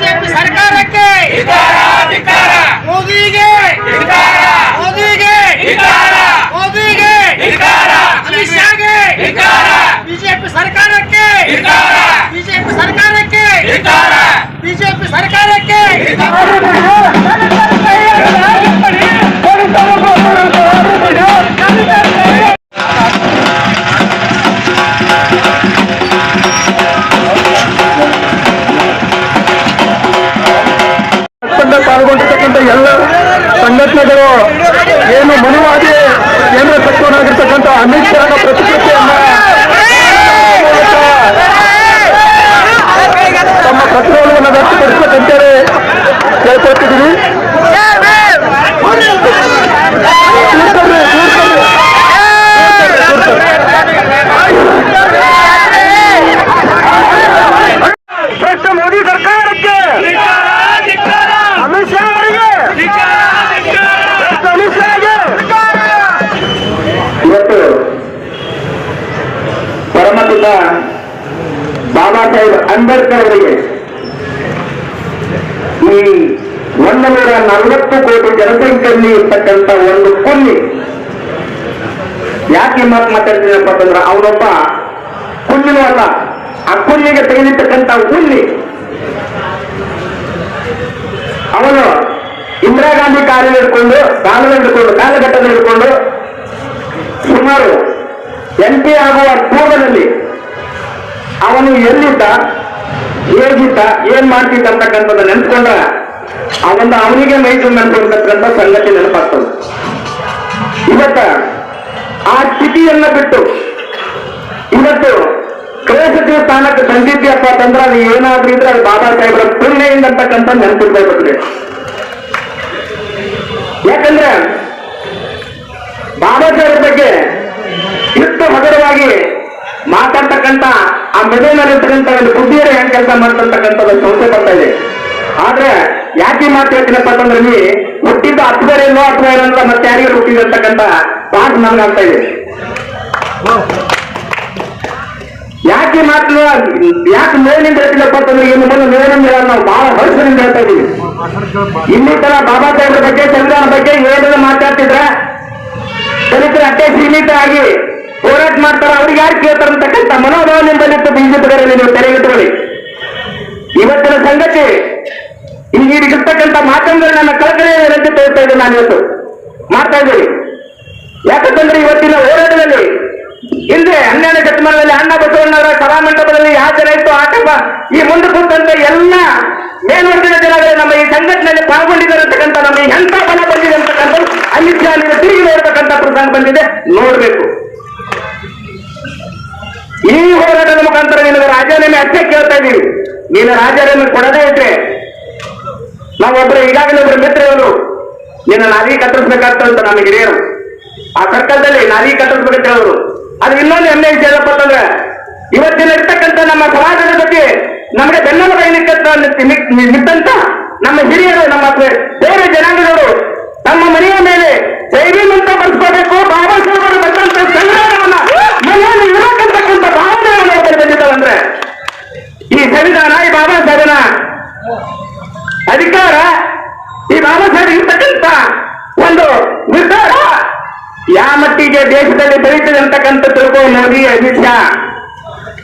ಸರ್ಕಾರಕ್ಕೆ ಮೋದಿಗೆ ಮೋದಿಗೆ ಮೋದಿಗೆ ಅಮಿತ್ ಶಾಗೆ ಬಿಜೆಪಿ ಸಂಘಟನೆಗಳು ಏನು ಮನುವಾದಿ ಕೇಂದ್ರ ಸಚಿವರಾಗಿರ್ತಕ್ಕಂಥ ಅಮಿತ್ ಶಾ ಪ್ರತಿಕ್ರಿಯೆಯನ್ನ ತಮ್ಮ ಪ್ರತಿರೋಧವನ್ನು ವ್ಯಕ್ತಪಡಿಸಬೇಕಂತೇಳಿ ಕೇಳ್ಕೊಳ್ತಿದ್ದೀವಿ ಕೂರ್ಕೊಳ್ರಿ, ಕೂರ್ಕೊಳ್ರಿ. ಭ್ರಷ್ಟ ಮೋದಿ ಸರ್ಕಾರಕ್ಕೆ ಅಮಿತ್ ಶಾ ಅವರಿಗೆ ಭ್ರಷ್ಟ ಅಮಿತ್ ಶಾಗೆ ಇವತ್ತು ಪರಮಪಿತ ಬಾಬಾ ಸಾಹೇಬ್ ಅಂಬೇಡ್ಕರ್ ಅವರಿಗೆ. ಈ ಒಂದು ನೂರ ನಲವತ್ತು ಕೋಟಿ ಜನಸಂಖ್ಯೆಯಲ್ಲಿ ಇರ್ತಕ್ಕಂಥ ಒಂದು ಕುಲ್ಲಿ ಯಾಕೆ ಮಾತು ಮಾತಾಡ್ತೀನಪ್ಪ ಅಂತಂದ್ರೆ ಅವನೊಬ್ಬ ಕುಲ್ಲಿನೂ ಅಲ್ಲ, ಆ ಕುಲ್ಲಿಗೆ ತೆಗೆದಿರ್ತಕ್ಕಂಥ ಹುಲ್ಲಿ. ಅವನು ಇಂದಿರಾ ಗಾಂಧಿ ಕಾರ್ಯ ಹಿಡ್ಕೊಂಡು ಕಾಲದ ಹಿಡ್ಕೊಂಡು, ಕಾಲಘಟ್ಟದಲ್ಲಿ ಹಿಡ್ಕೊಂಡು ಸುಮಾರು ಎಂಪಿ ಆಗುವ ಪೂರ್ವದಲ್ಲಿ ಅವನು ಎಲ್ಲಿದ್ದ, ಹೇಗಿದ್ದ, ಏನ್ ಮಾಡ್ತಿದ್ದ ಅಂತಕ್ಕಂಥದ್ದು ನೆನ್ಸ್ಕೊಂಡ್ರ ಅವನ ಅವನಿಗೆ ಮೈಸೂರು ನೆನ್ಕೊಂಡಿರ್ತಕ್ಕಂಥ ಸಂಗತಿ ನೆನಪಾಗ್ತದೆ. ಇವತ್ತ ಆ ಸ್ಥಿತಿಯನ್ನ ಬಿಟ್ಟು ಇವತ್ತು ಕ್ರೇಸತಿಯ ಸ್ಥಾನಕ್ಕೆ ಸಂದಿದ್ಯಪ್ಪ ಅಂತಂದ್ರೆ ಅದು ಏನಾದ್ರೂ ಇದ್ರೆ ಅದು ಬಾಬಾ ಸಾಹೇಬರ ಪುಣ್ಯದಿಂದ ಅಂತಕ್ಕಂಥ ನೆನಪಿರ್ಬೇಕಾಗ್ತದೆ ಯಾಕಂದ್ರೆ ಬಾಬಾ ಸಾಹೇಬರ ಬಗ್ಗೆ ಇಷ್ಟು ಹಗುರವಾಗಿ ಮಾತಾಡ್ತಕ್ಕಂಥ ಆ ಮೆದುಳಿನಲ್ಲಿರ್ತಕ್ಕಂಥ ಒಂದು ಬುದ್ಧಿಯರು ಹೆಂಗ್ ಕೆಲಸ ಮಾಡ್ತಕ್ಕಂಥದ್ದು ಸಮಸ್ಯೆ ಬರ್ತಾ ಇದೆ. ಆದ್ರೆ ಯಾಕೆ ಮಾತು ಹೇಳ್ತೀನಪ್ಪ ಅಂತಂದ್ರೆ ನೀ ಹುಟ್ಟಿದ ಹತ್ತಿರ ಇಲ್ವೋ ಅಥವಾ ಅಂತ ಮತ್ತೆ ಯಾರಿಗೆ ಹುಟ್ಟಿದಿರ್ತಕ್ಕಂಥ ಪಾಠ ನಮ್ಗೆ ಆಗ್ತಾ ಇದೆ. ಯಾಕೆ ಮಾತು ಯಾಕೆ ಮೇಲಿನಿಂದ ಹೇಳ್ತಿಲ್ಲಪ್ಪ ಅಂತಂದ್ರೆ ಇನ್ನು ಮುಂದೆ ಮೇಲಿಂದ ಹೇಳೋದು ನಾವು ಬಹಳ ವರ್ಷದಿಂದ ಹೇಳ್ತಾ ಇದೀವಿ. ಇನ್ನಿತರ ತರ ಬಾಬಾ ಸಾಹೇಬ್ರ ಬಗ್ಗೆ, ಚಂದ್ರನ ಬಗ್ಗೆ ಹೇಳಿದ್ರೆ ಮಾತಾಡ್ತಿದ್ರೆ ದಲಿತರ ಅಟ್ಟೆ ಸೀಮಿತ ಆಗಿ ಹೋರಾಟ ಮಾಡ್ತಾರ ಅವ್ರಿಗೆ ಯಾರು ಕೇಳ್ತಾರೆ ಅಂತಕ್ಕಂಥ ಮನೋಭಾವ ನಿಂಬಲ್ಲಿತ್ತು ಬಿಜೆಪಿಗರಲ್ಲಿ ನೀವು ತೆರೆಗಿಟ್ಕೊಳ್ಳಿ ಇವತ್ತಿನ ಸಂಗತಿ ಈಗ ಇರ್ತಕ್ಕಂಥ ಮಾತಂದ್ರೆ ನನ್ನ ಕಳಕಳಿಯ ವಿನಂತಿ ತೋರ್ತಾ ಇದ್ದೀನಿ ನಾನು ಇವತ್ತು. ಮಾಡ್ತಾ ಇದ್ದೀನಿ. ಯಾಕಂತಂದ್ರೆ ಇವತ್ತಿನ ಹೋರಾಟದಲ್ಲಿ, ಹಿಂದೆ ಹನ್ನೆರಡು ಶತಮಾನದಲ್ಲಿ ಅಣ್ಣ ಬಸವಣ್ಣವರ ಸಭಾಮಂಟಪದಲ್ಲಿ ಯಾವ ಜನ ಇತ್ತು? ಆಟಪ ಈ ಮುಂದೆ ಕೂತಂತ ಎಲ್ಲ ಮೇಲ್ವರ್ಗದ ಜನಗಳು ನಮ್ಮ ಈ ಸಂಘಟನೆಯಲ್ಲಿ ಪಾಲ್ಗೊಂಡಿದ್ದಾರೆ ಅಂತಕ್ಕಂಥ ನಮಗೆ ಎಂತ ಬಲ ಬಂದಿದೆ ಅಂತಕ್ಕಂಥ ಅಲ್ಲಿ ತಿರುಗಿ ನೋಡ್ತಕ್ಕಂಥ ಪ್ರಸಂಗ ಬಂದಿದೆ. ನೋಡ್ಬೇಕು. ಈ ಹೋರಾಟದ ಮುಖಾಂತರ ನಿನಗೆ ರಾಜೀನಾಮೆ ಅಷ್ಟೇ ಕೇಳ್ತಾ ಇದ್ದೀವಿ. ನೀನು ರಾಜೀನಾಮೆ ಕೊಡದೇ ಇದ್ರೆ ನಾವೊಬ್ರು ಈಗಾಗಲೇ ಒಬ್ಬರು ಮಿತ್ರರು ನಿನ್ನ ನಾಲಿ ಅಂತ ನಮ್ಮ ಹಿರಿಯರು. ಆ ಸರ್ಕಾರದಲ್ಲಿ ನಾಲಿ ಕತ್ತರಿಸ್ಬೇಕಂತ ಹೇಳೋರು. ಅದು ಇನ್ನೊಂದು ವಿಷಯ ಏನಪ್ಪ ಅಂತಂದ್ರೆ ಇವತ್ತಿನ ಇರ್ತಕ್ಕಂಥ ನಮ್ಮ ಸಮಾಜದ ಬಗ್ಗೆ ನಮಗೆ ಬೆನ್ನೆಲುಬಾಯಿ ನಿಂತ ನಿಂತಂತ ನಮ್ಮ ಹಿರಿಯರು, ನಮ್ಮ ಬೇರೆ ಜನಾಂಗದವರು ತಮ್ಮ ಮನೆಯ ಮೇಲೆ ಧೈರ್ಯ ಅಂತ ಬರ್ಸ್ಕೋಬೇಕು ಸಂವಿಧಾನ ಈ ಬಾಬಾ ಸಾಹೇಬನ? ಅಧಿಕಾರ ಈ ಬಾಬಾ ಸಾಹೇಬ್ ಇರ್ತಕ್ಕಂಥ ಒಂದು ನಿರ್ಧಾರ ಯಾವ ಮಟ್ಟಿಗೆ ದೇಶದಲ್ಲಿ ಬೆಳೀತದೆ ಅಂತಕ್ಕಂಥ ತಿಳ್ಕೊ ಮೋದಿ ಅಮಿತ್ ಶಾ.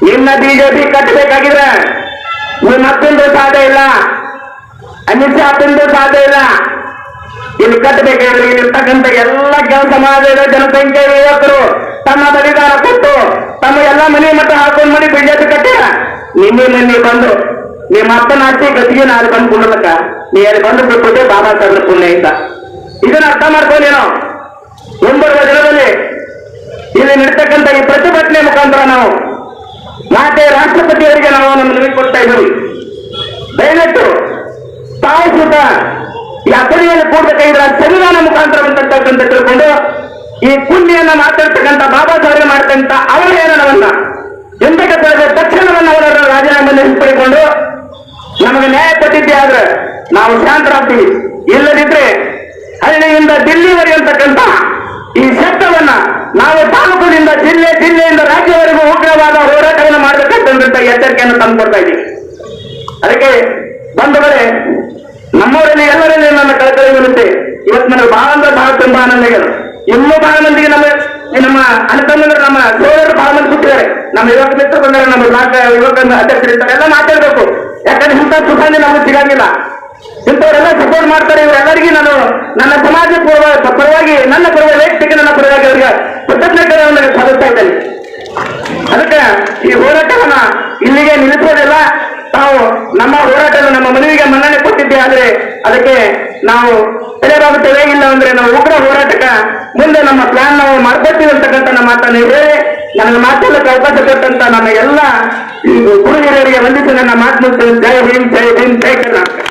ನಿನ್ನ ಬಿಜೆಪಿ ಕಟ್ಟಬೇಕಾಗಿದೆ. ನೀವು ಮತ್ತೊಂದು ಸಾಧ್ಯ ಇಲ್ಲ. ಅಮಿತ್ ಶಾ ತಂದು ಸಾಧ್ಯ ಇಲ್ಲ. ಇಲ್ಲಿ ಕಟ್ಟಬೇಕಾದ್ರೆ ಇಲ್ಲಿರ್ತಕ್ಕಂಥ ಎಲ್ಲ ಕೆಲಸ ಮಾಡಿದ ಜನಸಂಖ್ಯೆ ಯುವಕರು ತಮ್ಮ ನಿನ್ನೆ ನೀವು ಬಂದು, ನಿಮ್ಮ ಅಪ್ಪನ ಆಸ್ತಿ ಗತಿಗೆ ನಾನು ಬಂದು ಕುಂಡಲಕ್ಕ ನೀ ಅಲ್ಲಿ ಬಂದು ಬಿಟ್ಬಿಟ್ಟೆ ಬಾಬಾ ಸಾಹೇಬ್ರ ಪುಣ್ಯ ಅಂತ ಇದನ್ನ ಅರ್ಥ ಮಾಡ್ಕೊಂಡೇನೋ ಮುಂಬರುವ ದಿನದಲ್ಲಿ ಇಲ್ಲಿ ನಡೀತಕ್ಕಂಥ ಈ ಪ್ರತಿಭಟನೆ ಮುಖಾಂತರ ನಾವು ಮಾತೆ ರಾಷ್ಟ್ರಪತಿಯವರಿಗೆ ನಾವು ನಮ್ಮ ನಿಮಗೆ ಕೊಡ್ತಾ ಇದ್ದೀವಿ. ದಯವಿಟ್ಟು ತಾವು ಸುತ ಈ ಅಸಲಿಯಲ್ಲಿ ಕೂಡಬೇಕಾಗಿದ್ರೆ ಸಂವಿಧಾನ ಮುಖಾಂತರ ಬಂದಂತಕ್ಕಂಥ ತಿಳ್ಕೊಂಡು ಈ ಪುಣ್ಯನ್ನ ಮಾತಾಡ್ತಕ್ಕಂಥ ಬಾಬಾ ಸಾಹೇಬ್ ಮಾಡ್ತಕ್ಕಂಥ ನಾವು ಶಾಂತರಾಗ್ತೀವಿ ಇಲ್ಲದಿದ್ರೆ ಹಳ್ಳಿಯಿಂದ ದಿಲ್ಲಿವರೆಗೆ ಅಂತಕ್ಕಂಥ ಈ ಶಬ್ದವನ್ನ ನಾವು ತಾಲೂಕಿನಿಂದ ಜಿಲ್ಲೆ, ಜಿಲ್ಲೆಯಿಂದ ರಾಜ್ಯವರೆಗೂ ಉಗ್ರವಾದ ಹೋರಾಟವನ್ನು ಮಾಡಬೇಕಂತ ಎಚ್ಚರಿಕೆಯನ್ನು ತಂದು ಕೊಡ್ತಾ ಇದ್ದೀವಿ. ಅದಕ್ಕೆ ಬಂಧುಗಳೇ ನಮ್ಮವರಲ್ಲಿ ಎಲ್ಲರಲ್ಲಿ ನನ್ನ ಕಳಕಳಿ ಬರುತ್ತೆ ಇವತ್ತು ನನಗೆ ಬಹಳ ಅಂದ್ರೆ ಬಹಳ ತುಂಬಾ ಆನಂದಿಗಳು ಇನ್ನೂ ಬಹಳ ಮಂದಿಗೆ ನಮ್ಮ ನಮ್ಮ ಅನುಕಂದ್ರೆ ನಮ್ಮ ಸೋದರರು ಬಹಳ ಮಂದಿ ಕೂತಿದ್ದಾರೆ ನಮ್ಮ ಯುವಕ ಮಿತ್ರ ಬಂದರೆ ನಮ್ಮ ಯುವಕ ಅಧ್ಯಕ್ಷರಿರ್ತಾರೆ ಎಲ್ಲ ಮಾತಾಡ್ಬೇಕು. ಯಾಕಂದ್ರೆ ಇಂಥ ಸುಖಾನೆ ನಮಗೆ ಸಿಗಂಗಿಲ್ಲ. ಇಂಥವರೆಲ್ಲ ಸಪೋರ್ಟ್ ಮಾಡ್ತಾರೆ, ಇವರೆಲ್ಲರಿಗೂ ನಾನು ನನ್ನ ಸಮಾಜ ಪೂರ್ವ- ಪರವಾಗಿ, ನನ್ನ ಪರವಾಗಿ ವೈಯಕ್ತಿಕ, ನನ್ನ ಪರವಾಗಿ ಅವರಿಗೆ ಕೃತಜ್ಞತೆಗಳನ್ನು ಸಲ್ಲಿಸ್ತಾ ಇದ್ದೇನೆ. ಅದಕ್ಕೆ ಈ ಹೋರಾಟವನ್ನ ಇಲ್ಲಿಗೆ ನಿಲ್ಲಿಸೋದಿಲ್ಲ ನಾವು ನಮ್ಮ ಹೋರಾಟದ ನಮ್ಮ ಮನವಿಗೆ ಮನ್ನಣೆ ಕೊಟ್ಟಿದ್ದೆ, ಆದ್ರೆ ಅದಕ್ಕೆ ನಾವು ತಲೆಬಾಗುತ್ತೇವೆ ಇಲ್ಲ ಅಂದ್ರೆ ನಾವು ಉಗ್ರ ಹೋರಾಟಕ್ಕೆ ಮುಂದೆ ನಮ್ಮ ಪ್ಲಾನ್ ನಾವು ಮಾಡ್ಕೊಳ್ತೀವಿ ಅಂತಕ್ಕಂಥ ನಮ್ಮ ಮಾತನ್ನು ಹೇಳಿ, ನನ್ನ ಮಾತಲ್ಲಕ್ಕೆ ಅವಕಾಶ ಕೊಟ್ಟಂತ ನಮ್ಮ ಎಲ್ಲ ಗುರು ಹಿರಿಯರಿಗೆ ವಂದಿಸಿ ನನ್ನ ಮಾತು ಜಯ ಜೈ ಭೀಮ್ ಜೈ ಭೀಮ್, ಜೈ ಕರ್ನಾಟಕ.